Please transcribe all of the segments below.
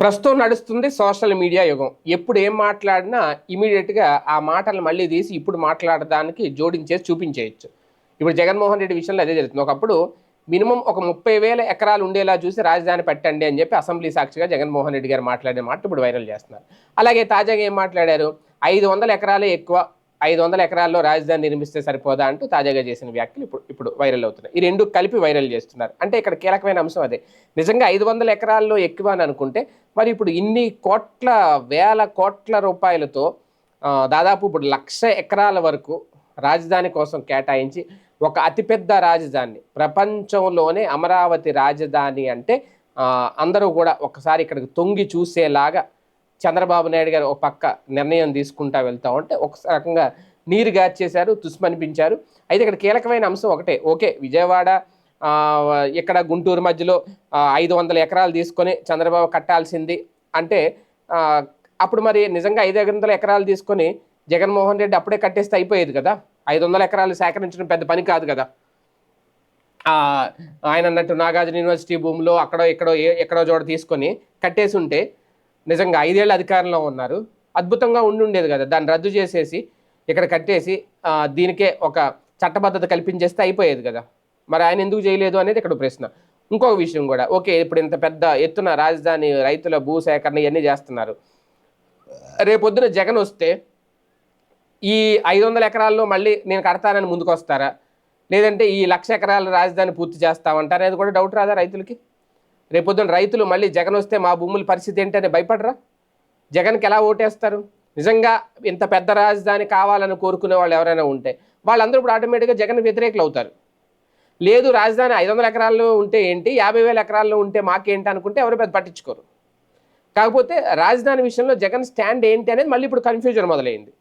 ప్రస్తుతం నడుస్తుంది social media యుగం. ఎప్పుడు ఏం మాట్లాడినా ఇమీడియట్గా ఆ మాటలు మళ్ళీ తీసి ఇప్పుడు మాట్లాడడానికి జోడించేసి చూపించేయచ్చు. ఇప్పుడు జగన్మోహన్ రెడ్డి విషయంలో అదే జరుగుతుంది. ఒకప్పుడు మినిమం ఒక ముప్పై వేల ఎకరాలు ఉండేలా చూసి రాజధాని పెట్టండి అని చెప్పి అసెంబ్లీ సాక్షిగా జగన్మోహన్ రెడ్డి గారు మాట్లాడే మాట ఇప్పుడు వైరల్ చేస్తున్నారు. అలాగే తాజాగా ఏం మాట్లాడారు? ఐదు వందల ఎకరాలే ఎక్కువ ఐదు వందల ఎకరాల్లో రాజధాని నిర్మిస్తే సరిపోదా అంటూ తాజాగా చేసిన వ్యాఖ్యలు ఇప్పుడు ఇప్పుడు వైరల్ అవుతున్నాయి. ఈ రెండు కలిపి వైరల్ చేస్తున్నారు. అంటే ఇక్కడ కీలకమైన అంశం అదే. నిజంగా ఐదు వందల ఎకరాల్లో ఎక్కువ అని అనుకుంటే మరి ఇప్పుడు ఇన్ని కోట్ల వేల కోట్ల రూపాయలతో దాదాపు ఇప్పుడు లక్ష ఎకరాల వరకు రాజధాని కోసం కేటాయించి ఒక అతిపెద్ద రాజధాని ప్రపంచంలోనే అమరావతి రాజధాని అంటే అందరూ కూడా ఒకసారి ఇక్కడికి తొంగి చూసేలాగా చంద్రబాబు నాయుడు గారు ఒక పక్క నిర్ణయం తీసుకుంటా వెళ్తా ఉంటే ఒక రకంగా నీరు గార్చేశారు తుస్మనిపించారు. అయితే ఇక్కడ కీలకమైన అంశం ఒకటే. ఓకే విజయవాడ ఇక్కడ గుంటూరు మధ్యలో ఐదు వందల ఎకరాలు తీసుకొని చంద్రబాబు కట్టాల్సింది అంటే అప్పుడు మరి నిజంగా ఐదు వందల ఎకరాలు తీసుకొని జగన్మోహన్ రెడ్డి అప్పుడే కట్టేస్తే అయిపోయేది కదా? ఐదు వందల ఎకరాలు సేకరించడం పెద్ద పని కాదు కదా? ఆయన అన్నట్టు నాగార్జున యూనివర్సిటీ భూమిలో అక్కడో ఇక్కడో ఎక్కడో చోట తీసుకొని కట్టేసి ఉంటే నిజంగా ఐదేళ్ళు అధికారంలో ఉన్నారు. అద్భుతంగా ఉండి ఉండేది కదా. దాన్ని రద్దు చేసేసి ఇక్కడ కట్టేసి దీనికే ఒక చట్టబద్ధత కల్పించేస్తే అయిపోయేది కదా. మరి ఆయన ఎందుకు చేయలేదు అనేది ఇక్కడ ప్రశ్న. ఇంకొక విషయం కూడా ఓకే ఇప్పుడు ఇంత పెద్ద ఎత్తున రాజధాని రైతుల భూ సేకరణ ఇవన్నీ చేస్తున్నారు. రేపొద్దున జగన్ వస్తే ఈ ఐదు వందల ఎకరాల్లో మళ్ళీ నేను కడతానని ముందుకు వస్తారా లేదంటే ఈ లక్ష ఎకరాల రాజధాని పూర్తి చేస్తామంటారా? అనేది కూడా డౌట్ రాదా రైతులకి? రేపొద్దున రైతులు మళ్ళీ జగన్ వస్తే మా భూముల పరిస్థితి ఏంటని భయపడరా? జగన్కి ఎలా ఓటేస్తారు? నిజంగా ఇంత పెద్ద రాజధాని కావాలని కోరుకునే వాళ్ళు ఎవరైనా ఉంటే వాళ్ళందరూ ఇప్పుడు ఆటోమేటిక్గా జగన్ వ్యతిరేకులు అవుతారు లేదు రాజధాని ఐదు వందల ఎకరాల్లో ఉంటే ఏంటి? యాభై వేల ఎకరాల్లో ఉంటే మాకేంటి అనుకుంటే ఎవరు పెద్ద పట్టించుకోరు. కాకపోతే రాజధాని విషయంలో జగన్ స్టాండ్ ఏంటి అనేది మళ్ళీ ఇప్పుడు కన్ఫ్యూజన్ మొదలైంది.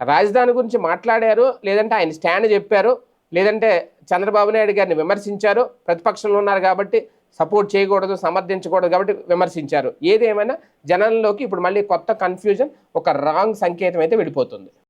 రాజధాని గురించి మాట్లాడారు లేదంటే ఆయన స్టాండ్ చెప్పారు లేదంటే చంద్రబాబు నాయుడు గారిని విమర్శించారు ప్రతిపక్షంలో ఉన్నారు కాబట్టి సపోర్ట్ చేయకూడదు సమర్థించకూడదు కాబట్టి విమర్శించారు. ఏదేమైనా జనంలోకి ఇప్పుడు మళ్ళీ కొత్త కన్ఫ్యూజన్ ఒక రాంగ్ సంకేతం అయితే వెళ్ళిపోతుంది